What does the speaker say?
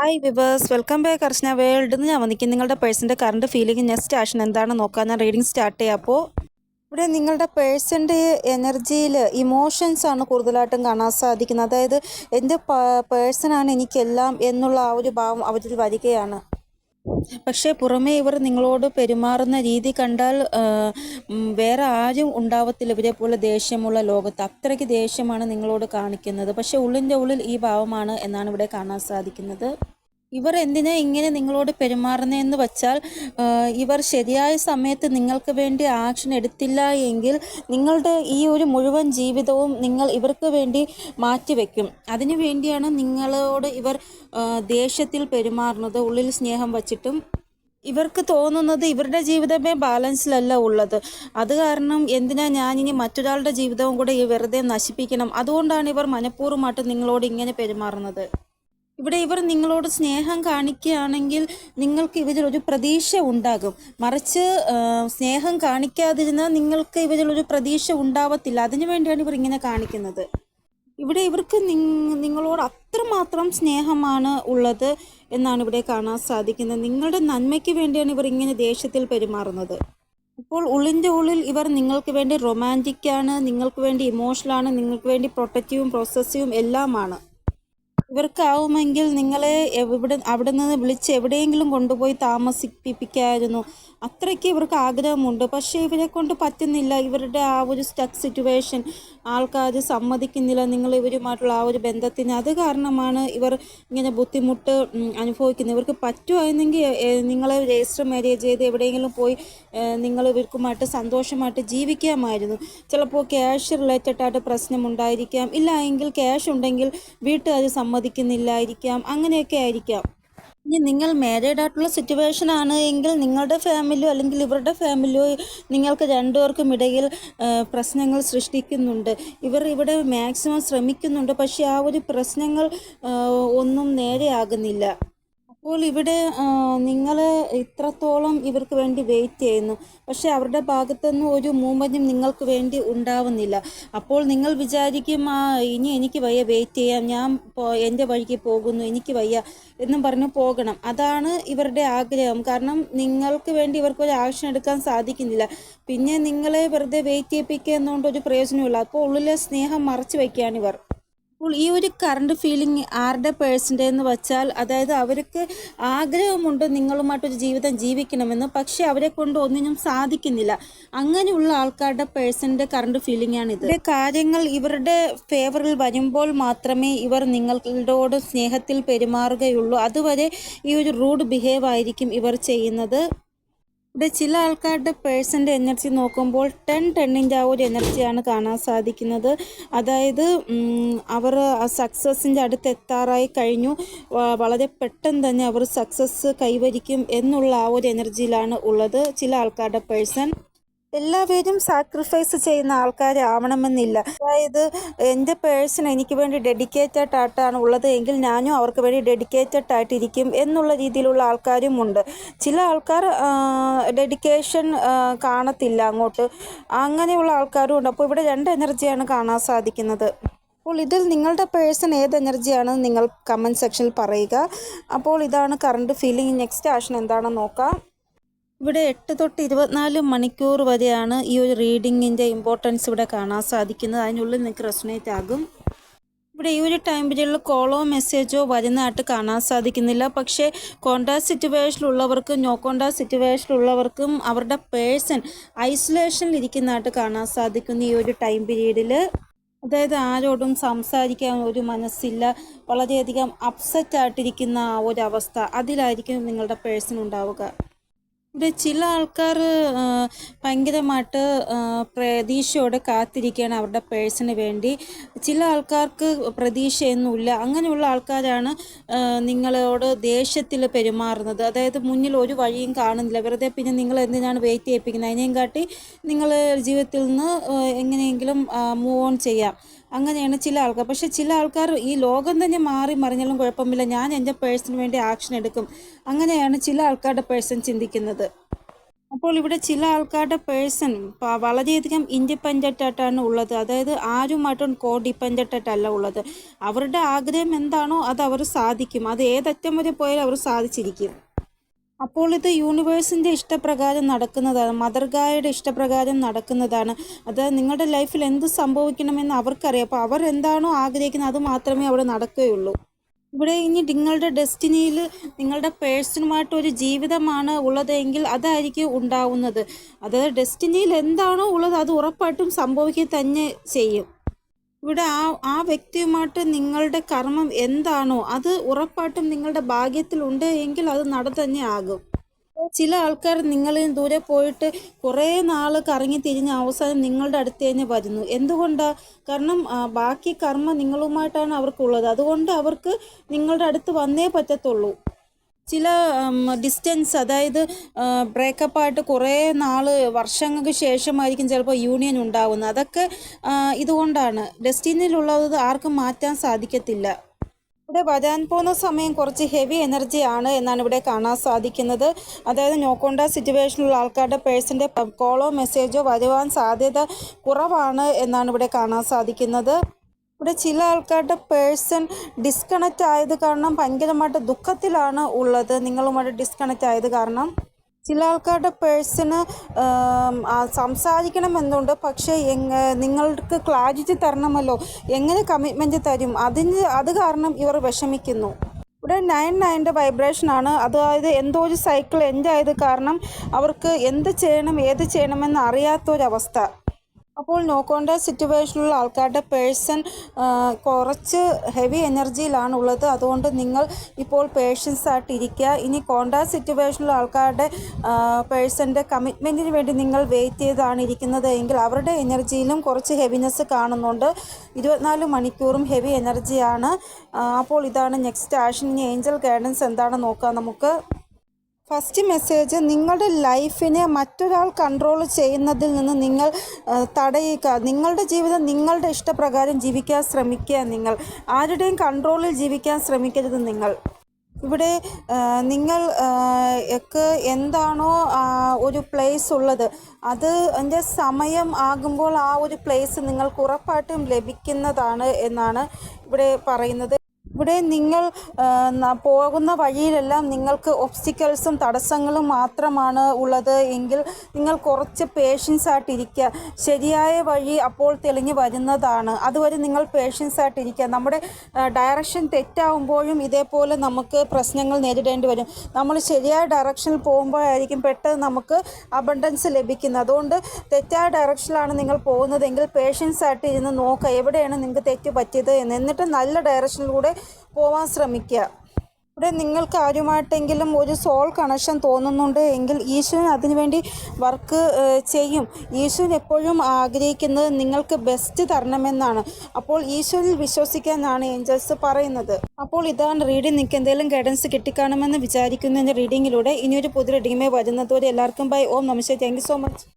Hi viewers welcome back Archana world എന്ന് ഞാൻ വന്നിരിക്കും നിങ്ങളുടെ പേഴ്സിന്റെ കറണ്ട് ഫീലിംഗ് നെക്സ്റ്റ് ആക്ഷൻ എന്താണെന്ന് നോക്കാം ഞാൻ റീഡിങ് സ്റ്റാർട്ട് ചെയ്യാം. അപ്പോൾ ഇവിടെ നിങ്ങളുടെ പേഴ്സന്റെ എനർജിയിൽ ഇമോഷൻസ് ആണ് കൂടുതലായിട്ടും കാണാൻ സാധിക്കുന്നത്. അതായത് എന്റെ പേഴ്സണാണ് എനിക്കെല്ലാം എന്നുള്ള ആ ഒരു ഭാവം അവരിൽ വരികയാണ്. പക്ഷേ പുറമേ ഇവർ നിങ്ങളോട് പെരുമാറുന്ന രീതി കണ്ടാൽ വേറെ ആരും ഉണ്ടാവത്തില്ല. ഇവരെ പോലെ ദേഷ്യമുള്ള ലോകത്ത് അത്രയ്ക്ക് ദേഷ്യമാണ് നിങ്ങളോട് കാണിക്കുന്നത്. പക്ഷേ ഉള്ളിന്റെ ഉള്ളിൽ ഈ ഭാവമാണ് എന്നാണ് ഇവിടെ കാണാൻ സാധിക്കുന്നത്. ഇവർ എന്തിനാ ഇങ്ങനെ നിങ്ങളോട് പെരുമാറുന്നതെന്ന് വച്ചാൽ ഇവർ ശരിയായ സമയത്ത് നിങ്ങൾക്ക് വേണ്ടി ആക്ഷൻ എടുത്തില്ല എങ്കിൽ നിങ്ങളുടെ ഈ ഒരു മുഴുവൻ ജീവിതവും നിങ്ങൾ ഇവർക്ക് വേണ്ടി മാറ്റിവെക്കും അതിനു വേണ്ടിയാണ് നിങ്ങളോട് ഇവർ ദേഷ്യത്തിൽ പെരുമാറുന്നത് ഉള്ളിൽ സ്നേഹം വച്ചിട്ടും. ഇവർക്ക് തോന്നുന്നത് ഇവരുടെ ജീവിതമേ ബാലൻസിലല്ല ഉള്ളത്. അത് കാരണം എന്തിനാ ഞാനിനി മറ്റൊരാളുടെ ജീവിതവും കൂടെ ഈ വെറുതെ നശിപ്പിക്കണം? അതുകൊണ്ടാണ് ഇവർ മനഃപൂർവമായിട്ട് നിങ്ങളോട് ഇങ്ങനെ പെരുമാറുന്നത്. ഇവിടെ ഇവർ നിങ്ങളോട് സ്നേഹം കാണിക്കുകയാണെങ്കിൽ നിങ്ങൾക്ക് ഇവരിൽ ഒരു പ്രതീക്ഷ ഉണ്ടാകും. മറിച്ച് സ്നേഹം കാണിക്കാതിരുന്നാൽ നിങ്ങൾക്ക് ഇവരിൽ ഒരു പ്രതീക്ഷ ഉണ്ടാവത്തില്ല. അതിനു വേണ്ടിയാണ് ഇവർ ഇങ്ങനെ കാണിക്കുന്നത്. ഇവിടെ ഇവർക്ക് നിങ് നിങ്ങളോട് അത്രമാത്രം സ്നേഹമാണ് ഉള്ളത് എന്നാണ് ഇവിടെ കാണാൻ സാധിക്കുന്നത്. നിങ്ങളുടെ നന്മയ്ക്ക് വേണ്ടിയാണ് ഇവർ ഇങ്ങനെ ദേഷ്യത്തിൽ പെരുമാറുന്നത്. ഇപ്പോൾ ഉള്ളിന്റെ ഉള്ളിൽ ഇവർ നിങ്ങൾക്ക് വേണ്ടി റൊമാന്റിക്കാണ് നിങ്ങൾക്ക് വേണ്ടി ഇമോഷണലാണ് നിങ്ങൾക്ക് വേണ്ടി പ്രൊട്ടക്റ്റീവും പ്രോസസീവും എല്ലാമാണ്. ഇവർക്കാവുമെങ്കിൽ നിങ്ങളെ എവിടെ അവിടെ നിന്ന് വിളിച്ച് എവിടെയെങ്കിലും കൊണ്ടുപോയി താമസിപ്പിക്കായിരുന്നു. അത്രയ്ക്ക് ഇവർക്ക് ആഗ്രഹമുണ്ട്. പക്ഷേ ഇവരെ കൊണ്ട് പറ്റുന്നില്ല. ഇവരുടെ ആ ഒരു സ്റ്റക്ക് സിറ്റുവേഷൻ ആൾക്കാർ സമ്മതിക്കുന്നില്ല. നിങ്ങൾ ഇവരുമായിട്ടുള്ള ആ ഒരു ബന്ധത്തിന്. അത് കാരണമാണ് ഇവർ ഇങ്ങനെ ബുദ്ധിമുട്ട് അനുഭവിക്കുന്നത്. ഇവർക്ക് പറ്റുമായിരുന്നെങ്കിൽ നിങ്ങളെ രജിസ്റ്റർ മാരേജ് ചെയ്ത് എവിടെയെങ്കിലും പോയി നിങ്ങൾ ഇവർക്കുമായിട്ട് സന്തോഷമായിട്ട് ജീവിക്കാമായിരുന്നു. ചിലപ്പോൾ ക്യാഷ് റിലേറ്റഡ് ആയിട്ട് പ്രശ്നമുണ്ടായിരിക്കാം ഇല്ല എങ്കിൽ ക്യാഷ് ഉണ്ടെങ്കിൽ വീട്ടുകാർ സമ്മതിക്കുന്നില്ലായിരിക്കാം. അങ്ങനെയൊക്കെ ആയിരിക്കാം. ഇനി നിങ്ങൾ മാരീഡ് ആയിട്ടുള്ള സിറ്റുവേഷൻ ആണ് എങ്കിൽ നിങ്ങളുടെ ഫാമിലിയോ അല്ലെങ്കിൽ ഇവരുടെ ഫാമിലിയോ നിങ്ങൾക്ക് രണ്ടുപേർക്കും ഇടയിൽ പ്രശ്നങ്ങൾ സൃഷ്ടിക്കുന്നുണ്ട്. ഇവർ ഇവിടെ മാക്സിമം ശ്രമിക്കുന്നുണ്ട്. പക്ഷേ ആ ഒരു പ്രശ്നങ്ങൾ ഒന്നും നേരെയാകുന്നില്ല. അപ്പോൾ ഇവിടെ നിങ്ങൾ ഇത്രത്തോളം ഇവർക്ക് വേണ്ടി വെയിറ്റ് ചെയ്യുന്നു. പക്ഷേ അവരുടെ ഭാഗത്തുനിന്ന് ഒരു മൂവ്മെന്റും നിങ്ങൾക്ക് വേണ്ടി ഉണ്ടാവുന്നില്ല. അപ്പോൾ നിങ്ങൾ വിചാരിക്കും ആ ഇനി എനിക്ക് വയ്യ വെയിറ്റ് ചെയ്യാം. ഞാൻ എന്റെ വഴിക്ക് പോകുന്നു എനിക്ക് വയ്യ എന്നും പറഞ്ഞ് പോകണം. അതാണ് ഇവരുടെ ആഗ്രഹം. കാരണം നിങ്ങൾക്ക് വേണ്ടി ഇവർക്ക് ഒരു ആക്ഷൻ എടുക്കാൻ സാധിക്കുന്നില്ല. പിന്നെ നിങ്ങളെ വെറുതെ വെയിറ്റ് ചെയ്യിപ്പിക്കുക എന്നുകൊണ്ട് ഒരു പ്രയോജനമില്ല അപ്പോൾ ഉള്ളിലെ സ്നേഹം മറച്ചു വയ്ക്കുകയാണ് ഇവർ. അപ്പോൾ ഈ ഒരു കറണ്ട് ഫീലിംഗ് ആരുടെ പേഴ്സിന്റെ എന്ന് വെച്ചാൽ അതായത് അവർക്ക് ആഗ്രഹമുണ്ട് നിങ്ങളുമായിട്ടൊരു ജീവിതം ജീവിക്കണമെന്ന് പക്ഷേ അവരെ കൊണ്ട് ഒന്നിനും സാധിക്കുന്നില്ല. അങ്ങനെയുള്ള ആൾക്കാരുടെ പേഴ്സന്റെ കറണ്ട് ഫീലിംഗ് ആണ് ഇത് കാര്യങ്ങൾ ഇവരുടെ ഫേവറിൽ വരുമ്പോൾ മാത്രമേ ഇവർ നിങ്ങളോട് സ്നേഹത്തിൽ പെരുമാറുകയുള്ളൂ. അതുവരെ ഈ ഒരു റൂഡ് ബിഹേവ് ആയിരിക്കും ഇവർ ചെയ്യുന്നത്. ഇവിടെ ചില ആൾക്കാരുടെ പേഴ്സന്റെ എനർജി നോക്കുമ്പോൾ ടെൻ ടെണ്ണിന്റെ ആ ഒരു എനർജിയാണ് കാണാൻ സാധിക്കുന്നത്. അതായത് അവർ സക്സസിന്റെ അടുത്ത് എത്താറായി കഴിഞ്ഞു. വളരെ പെട്ടെന്ന് തന്നെ അവർ സക്സസ് കൈവരിക്കും എന്നുള്ള ആ ഒരു എനർജിയിലാണ് ഉള്ളത് ചില ആൾക്കാരുടെ പേഴ്സൺ. എല്ലാവരും സാക്രിഫൈസ് ചെയ്യുന്ന ആൾക്കാരാവണമെന്നില്ല അതായത് എന്റെ പേഴ്സൺ എനിക്ക് വേണ്ടി ഡെഡിക്കേറ്റഡ് ആയിട്ടാണ് ഉള്ളത് എങ്കിൽ ഞാനും അവർക്ക് വേണ്ടി ഡെഡിക്കേറ്റഡ് ആയിട്ടിരിക്കും എന്നുള്ള രീതിയിലുള്ള ആൾക്കാരും ഉണ്ട്. ചില ആൾക്കാർ ഡെഡിക്കേഷൻ കാണത്തില്ല അങ്ങോട്ട്. അങ്ങനെയുള്ള ആൾക്കാരും ഉണ്ട്. അപ്പോൾ ഇവിടെ രണ്ട് എനർജിയാണ് കാണാൻ സാധിക്കുന്നത്. അപ്പോൾ ഇതിൽ നിങ്ങളുടെ പേഴ്സൺ ഏത് എനർജിയാണെന്ന് നിങ്ങൾ കമന്റ് സെക്ഷനിൽ പറയുക. അപ്പോൾ ഇതാണ് കറണ്ട് ഫീലിംഗ് നെക്സ്റ്റ് ആഷൻ എന്താണെന്ന് നോക്കാം. ഇവിടെ എട്ട് തൊട്ട് ഇരുപത്തിനാല് മണിക്കൂർ വരെയാണ് ഈ ഒരു റീഡിങ്ങിന്റെ ഇമ്പോർട്ടൻസ് ഇവിടെ കാണാൻ സാധിക്കുന്നത്. അതിനുള്ളിൽ നിങ്ങൾക്ക് റെസണേറ്റ് ആകും. ഇവിടെ ഈ ഒരു ടൈം പീരീഡിൽ കോളോ മെസ്സേജോ വരുന്നതായിട്ട് കാണാൻ സാധിക്കുന്നില്ല. പക്ഷേ കോണ്ടാക്ട് സിറ്റുവേഷനിലുള്ളവർക്കും നോ കോണ്ടാക്ട് സിറ്റുവേഷനിലുള്ളവർക്കും അവരുടെ പേഴ്സൺ ഐസൊലേഷനിൽ ഇരിക്കുന്നതായിട്ട് കാണാൻ സാധിക്കുന്നു ഈ ഒരു ടൈം പീരീഡിൽ അതായത് ആരോടും സംസാരിക്കാൻ ഒരു മനസ്സില്ല. വളരെയധികം അപ്സെറ്റ് ആയിട്ടിരിക്കുന്ന ആ ഒരു അവസ്ഥ. അതിലായിരിക്കും നിങ്ങളുടെ പേഴ്സൺ ഉണ്ടാവുക. ഇവിടെ ചില ആൾക്കാർ ഭയങ്കരമായിട്ട് പ്രതീക്ഷയോടെ കാത്തിരിക്കുകയാണ് അവരുടെ പേഴ്സിന് വേണ്ടി. ചില ആൾക്കാർക്ക് പ്രതീക്ഷയൊന്നുമില്ല. അങ്ങനെയുള്ള ആൾക്കാരാണ് നിങ്ങളോട് ദേഷ്യത്തിൽ പെരുമാറുന്നത്. അതായത് മുന്നിൽ ഒരു വഴിയും കാണുന്നില്ല. വെറുതെ പിന്നെ നിങ്ങൾ എന്തിനാണ് വെയിറ്റ് ചെയ്യിപ്പിക്കുന്നത്? അതിനെയും കാട്ടി നിങ്ങൾ ജീവിതത്തിൽ നിന്ന് എങ്ങനെയെങ്കിലും മൂവ് ഓൺ ചെയ്യാം. അങ്ങനെയാണ് ചില ആൾക്കാർ. പക്ഷെ ചില ആൾക്കാർ ഈ ലോകം തന്നെ മാറി മറിഞ്ഞാലും കുഴപ്പമില്ല. ഞാൻ എന്റെ പേഴ്സണിന് വേണ്ടി ആക്ഷൻ എടുക്കും. അങ്ങനെയാണ് ചില ആൾക്കാരുടെ പേഴ്സൺ ചിന്തിക്കുന്നത്. അപ്പോൾ ഇവിടെ ചില ആൾക്കാരുടെ പേഴ്സൺ വളരെയധികം ഇൻഡിപെൻഡന്റ് ആയിട്ടാണ് ഉള്ളത്. അതായത് ആരുമായിട്ടും കോ ഡിപ്പെൻഡന്റ് ആയിട്ടല്ല ഉള്ളത്. അവരുടെ ആഗ്രഹം എന്താണോ അത് അവർ സാധിക്കും. അത് ഏതറ്റം വരെ പോയാലും അവർ സാധിച്ചിരിക്കും. അപ്പോൾ ഇത് യൂണിവേഴ്സിന്റെ ഇഷ്ടപ്രകാരം നടക്കുന്നതാണ് മദർ ഗായയുടെ ഇഷ്ടപ്രകാരം നടക്കുന്നതാണ്. അത് നിങ്ങളുടെ ലൈഫിൽ എന്ത് സംഭവിക്കണമെന്ന് അവർക്കറിയാം. അപ്പോൾ അവർ എന്താണോ ആഗ്രഹിക്കുന്നത് അത് മാത്രമേ അവിടെ നടക്കുകയുള്ളൂ. ഇവിടെ ഇനി നിങ്ങളുടെ ഡെസ്റ്റിനിയിൽ നിങ്ങളുടെ പേഴ്സണുമായിട്ട് ഒരു ജീവിതമാണ് ഉള്ളതെങ്കിൽ അതായിരിക്കും ഉണ്ടാവുന്നത്. അതായത് ഡെസ്റ്റിനിയിൽ എന്താണോ ഉള്ളത് അത് ഉറപ്പായിട്ടും സംഭവിക്കുക തന്നെ ചെയ്യും. ഇവിടെ ആ ആ വ്യക്തിയുമായിട്ട് നിങ്ങളുടെ കർമ്മം എന്താണോ അത് ഉറപ്പായിട്ടും നിങ്ങളുടെ ഭാഗ്യത്തിൽ ഉണ്ട് എങ്കിൽ അത് നട തന്നെ ആകും. ചില ആൾക്കാർ നിങ്ങളിൽ ദൂരെ പോയിട്ട് കുറേ നാൾ കറങ്ങി തിരിഞ്ഞ് അവസാനം നിങ്ങളുടെ അടുത്ത് തന്നെ വരുന്നു. എന്തുകൊണ്ടാണ് കാരണം ബാക്കി കർമ്മം നിങ്ങളുമായിട്ടാണ് അവർക്കുള്ളത്. അതുകൊണ്ട് അവർക്ക് നിങ്ങളുടെ അടുത്ത് വന്നേ പറ്റത്തുള്ളൂ. ചില ഡിസ്റ്റൻസ് അതായത് ബ്രേക്കപ്പ് ആയിട്ട് കുറേ നാൾ വർഷങ്ങൾക്ക് ശേഷമായിരിക്കും ചിലപ്പോൾ യൂണിയൻ ഉണ്ടാവുന്നത്. അതൊക്കെ ഇതുകൊണ്ടാണ്. ഡെസ്റ്റിനിയിലുള്ളത് ആർക്കും മാറ്റാൻ സാധിക്കത്തില്ല. ഇവിടെ വരാൻ പോകുന്ന സമയം കുറച്ച് ഹെവി എനർജി ആണ് എന്നാണ് ഇവിടെ കാണാൻ സാധിക്കുന്നത്. അതായത് നോക്കോണ്ട സിറ്റുവേഷനിലുള്ള ആൾക്കാരുടെ പേഴ്സന്റെ കോളോ മെസ്സേജോ വരുവാൻ സാധ്യത കുറവാണ് എന്നാണ് ഇവിടെ കാണാൻ സാധിക്കുന്നത്. ഇവിടെ ചില ആൾക്കാരുടെ പേഴ്സൺ ഡിസ്കണക്റ്റ് ആയത് കാരണം ഭയങ്കരമായിട്ട് ദുഃഖത്തിലാണ് ഉള്ളത്. നിങ്ങളുമായിട്ട് ഡിസ്കണക്റ്റ് ആയത് കാരണം. ചില ആൾക്കാരുടെ പേഴ്സണ് സംസാരിക്കണമെന്നുണ്ട് പക്ഷേ നിങ്ങൾക്ക് ക്ലാരിറ്റി തരണമല്ലോ. എങ്ങനെ കമ്മിറ്റ്മെന്റ് തരും? അതിന് അത് കാരണം ഇവർ വിഷമിക്കുന്നു. ഇവിടെ നയൻ നയന്റെ വൈബ്രേഷനാണ് അതായത് എന്തോ ഒരു സൈക്കിൾ എൻഡ് കാരണം അവർക്ക് എന്ത് ചെയ്യണം ഏത് ചെയ്യണമെന്ന് അറിയാത്തൊരവസ്ഥ. അപ്പോൾ നോ നോക്കേണ്ട സിറ്റുവേഷനിലുള്ള ആൾക്കാരുടെ പേഴ്സൺ കുറച്ച് ഹെവി എനർജിയിലാണ് ഉള്ളത് അതുകൊണ്ട് നിങ്ങൾ ഇപ്പോൾ പേഷ്യൻസ് ആയിട്ട് ഇരിക്കുക ഇനി കോണ്ടാക്ട് സിറ്റുവേഷനിലുള്ള ആൾക്കാരുടെ പേഴ്സന്റെ കമ്മിറ്റ്മെന്റിന് വേണ്ടി നിങ്ങൾ വെയിറ്റ് ചെയ്താണ് ഇരിക്കുന്നത് എങ്കിൽ അവരുടെ എനർജിയിലും കുറച്ച് ഹെവിനെസ് കാണുന്നുണ്ട്. ഇരുപത്തിനാല് മണിക്കൂറും ഹെവി എനർജിയാണ്. അപ്പോൾ ഇതാണ് നെക്സ്റ്റ് ആഷൻ ഇനി ഏഞ്ചൽ ഗൈഡൻസ് എന്താണെന്ന് നോക്കാം നമുക്ക്. ഫസ്റ്റ് മെസ്സേജ് നിങ്ങളുടെ ലൈഫിനെ മറ്റൊരാൾ കൺട്രോൾ ചെയ്യുന്നതിൽ നിന്ന് നിങ്ങൾ തടയുക. നിങ്ങളുടെ ജീവിതം നിങ്ങളുടെ ഇഷ്ടപ്രകാരം ജീവിക്കാൻ ശ്രമിക്കുക നിങ്ങൾ. ആരുടെയും കൺട്രോളിൽ ജീവിക്കാൻ ശ്രമിക്കരുത് നിങ്ങൾ. ഇവിടെ നിങ്ങൾ എന്താണോ ഒരു പ്ലേസ് ഉള്ളത് അത് അതിന്റെ സമയം ആകുമ്പോൾ ആ ഒരു പ്ലേസ് നിങ്ങൾക്ക് ഉറപ്പായിട്ടും ലഭിക്കുന്നതാണ് എന്നാണ് ഇവിടെ പറയുന്നത്. ഇവിടെ നിങ്ങൾ പോകുന്ന വഴിയിലെല്ലാം നിങ്ങൾക്ക് ഒബ്സ്റ്റിക്കൽസും തടസ്സങ്ങളും മാത്രമാണ് ഉള്ളത് എങ്കിൽ നിങ്ങൾ കുറച്ച് പേഷ്യൻസ് ആയിട്ടിരിക്കുക. ശരിയായ വഴി അപ്പോൾ തെളിഞ്ഞു വരുന്നതാണ്. അതുവരെ നിങ്ങൾ പേഷ്യൻസ് ആയിട്ടിരിക്കുക. നമ്മുടെ ഡയറക്ഷൻ തെറ്റാവുമ്പോഴും ഇതേപോലെ നമുക്ക് പ്രശ്നങ്ങൾ നേരിടേണ്ടി വരും. നമ്മൾ ശരിയായ ഡയറക്ഷനിൽ പോകുമ്പോഴായിരിക്കും പെട്ടെന്ന് നമുക്ക് അബണ്ടൻസ് ലഭിക്കുന്നത്. അതുകൊണ്ട് തെറ്റായ ഡയറക്ഷനിലാണ് നിങ്ങൾ പോകുന്നതെങ്കിൽ പേഷ്യൻസ് ആയിട്ട് ഇരുന്ന് നോക്കുക. എവിടെയാണ് നിങ്ങൾക്ക് തെറ്റ് പറ്റിയത്? എന്ന് എന്നിട്ട് നല്ല ഡയറക്ഷനിലൂടെ പോവാൻ ശ്രമിക്കുക ഇവിടെ നിങ്ങൾക്ക് ആരുമായിട്ടെങ്കിലും ഒരു സോൾ കണക്ഷൻ തോന്നുന്നുണ്ട് എങ്കിൽ ഈശ്വരൻ അതിനുവേണ്ടി വർക്ക് ചെയ്യും. ഈശ്വരൻ എപ്പോഴും ആഗ്രഹിക്കുന്നത് നിങ്ങൾക്ക് ബെസ്റ്റ് തരണമെന്നാണ്. അപ്പോൾ ഈശ്വരൻ വിശ്വസിക്കാനാണ് ഏഞ്ചൽസ് പറയുന്നത്. അപ്പോൾ ഇതാണ് റീഡിംഗ് നിങ്ങൾക്ക് എന്തെങ്കിലും ഗൈഡൻസ് കിട്ടിക്കാണുമെന്ന് വിചാരിക്കുന്ന റീഡിങ്ങിലൂടെ ഇനിയൊരു പുതിയ റീഡിങ്ങുമായി വരുന്നതുവരെ എല്ലാവർക്കും bye Om namaste thank so much